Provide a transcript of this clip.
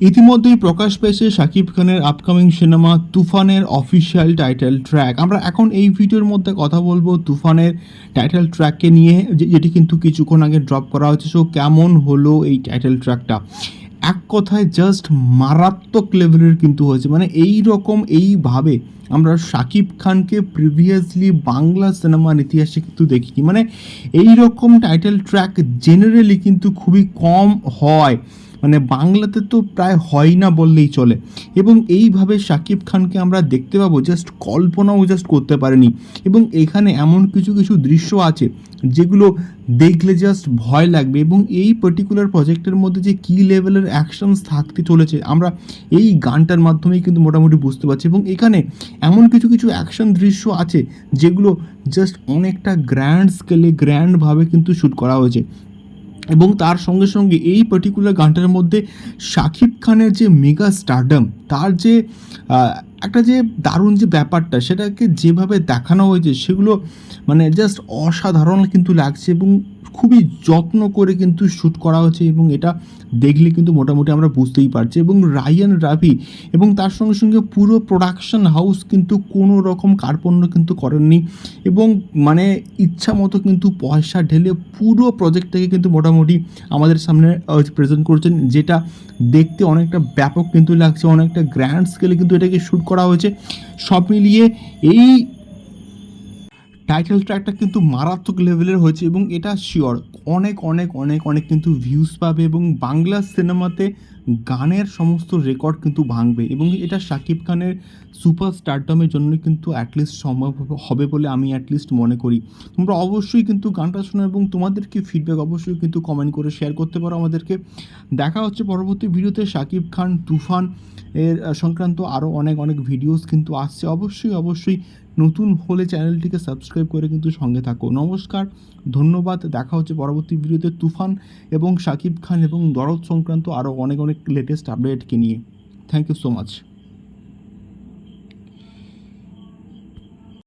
ইতিমধ্যেই প্রকাশ পেয়েছে শাকিব খানের আপকামিং সিনেমা তুফানের অফিসিয়াল টাইটেল ট্র্যাক আমরা এখন এই ভিডিওর মধ্যে কথা বলব তুফানের টাইটেল ট্র্যাককে নিয়ে যেটি কিন্তু কিছুক্ষণ আগে ড্রপ করা হচ্ছে সো কেমন হলো এই টাইটেল ট্র্যাকটা এক কথায় জাস্ট মারাত্মক লেভেলের কিন্তু হয়েছে। মানে এই রকম, এইভাবে আমরা শাকিব খানকে প্রিভিয়াসলি বাংলা সিনেমার ইতিহাসে কিন্তু দেখিনি। মানে এই রকম টাইটেল ট্র্যাক জেনারেলি কিন্তু খুবই কম হয়। মানে বাংলাতে তো প্রায় হয় না বললেই চলে। এবং এইভাবে শাকিব খানকে আমরা দেখতে পাবো জাস্ট কল্পনাও জাস্ট করতে পারিনি। এবং এখানে এমন কিছু কিছু দৃশ্য আছে, যেগুলো দেখলে জাস্ট ভয় লাগবে। এবং এই পার্টিকুলার প্রজেক্টের মধ্যে যে কী লেভেলের অ্যাকশনস থাকতে চলেছে, আমরা এই গানটার মাধ্যমেই কিন্তু মোটামুটি বুঝতে পারছি। এবং এখানে এমন কিছু কিছু অ্যাকশন দৃশ্য আছে, যেগুলো জাস্ট অনেকটা গ্র্যান্ড স্কেলে গ্র্যান্ডভাবে কিন্তু শ্যুট করা হয়েছে। এবং তার সঙ্গে সঙ্গে এই পার্টিকুলার গানটার মধ্যে শাকিব খানের যে মেগা স্টারডম তার যে একটা যে দারুণ যে ব্যাপারটা, সেটাকে যেভাবে দেখানো হয়েছে, সেগুলো মানে জাস্ট অসাধারণ কিন্তু লাগছে এবং খুবই যত্ন করে কিন্তু শ্যুট করা হয়েছে এবং এটা দেখলে কিন্তু মোটামুটি আমরা বুঝতেই পারছি এবং রায়ান রাভি এবং তার সঙ্গে সঙ্গে পুরো প্রোডাকশন হাউস কিন্তু কোনো রকম কার্পণ্য কিন্তু করেননি এবং মানে ইচ্ছা মতো কিন্তু পয়সা ঢেলে পুরো প্রজেক্টটাকে কিন্তু মোটামুটি আমাদের সামনে প্রেজেন্ট করছেন, যেটা দেখতে অনেকটা ব্যাপক কিন্তু লাগছে, অনেকটা গ্র্যান্ড স্কেলে কিন্তু এটাকে শ্যুট করা হয়েছে। সব মিলিয়ে এই টাইটেল ট্র্যাকটা কিন্তু মারাত্মক লেভেলের হয়েছে এবং এটা শিওর অনেক অনেক অনেক অনেক কিন্তু ভিউস পাবে এবং বাংলা সিনেমাতে গানের সমস্ত রেকর্ড কিন্তু ভাঙবে এবং এটা শাকিব খানের সুপার স্টারডমের জন্য কিন্তু অ্যাটলিস্ট সম্ভব হবে বলে আমি অ্যাটলিস্ট মনে করি। তোমরা অবশ্যই কিন্তু গানটা শোনো এবং তোমাদেরকে ফিডব্যাক অবশ্যই কিন্তু কমেন্ট করে শেয়ার করতে পারো আমাদেরকে। দেখা হচ্ছে পরবর্তী ভিডিওতে শাকিব খান, তুফান এর সংক্রান্ত আরও অনেক অনেক ভিডিওস কিন্তু আসছে। অবশ্যই অবশ্যই নতুন হলে চ্যানেলটিকে সাবস্ক্রাইব করে কিন্তু সঙ্গে থাকো। নমস্কার, ধন্যবাদ। দেখা হচ্ছে পরবর্তী ভিডিওতে তুফান এবং শাকিব খান এবং দরদ সংক্রান্ত আরও অনেক অনেক লেটেস্ট আপডেটকে নিয়ে। Thank you so much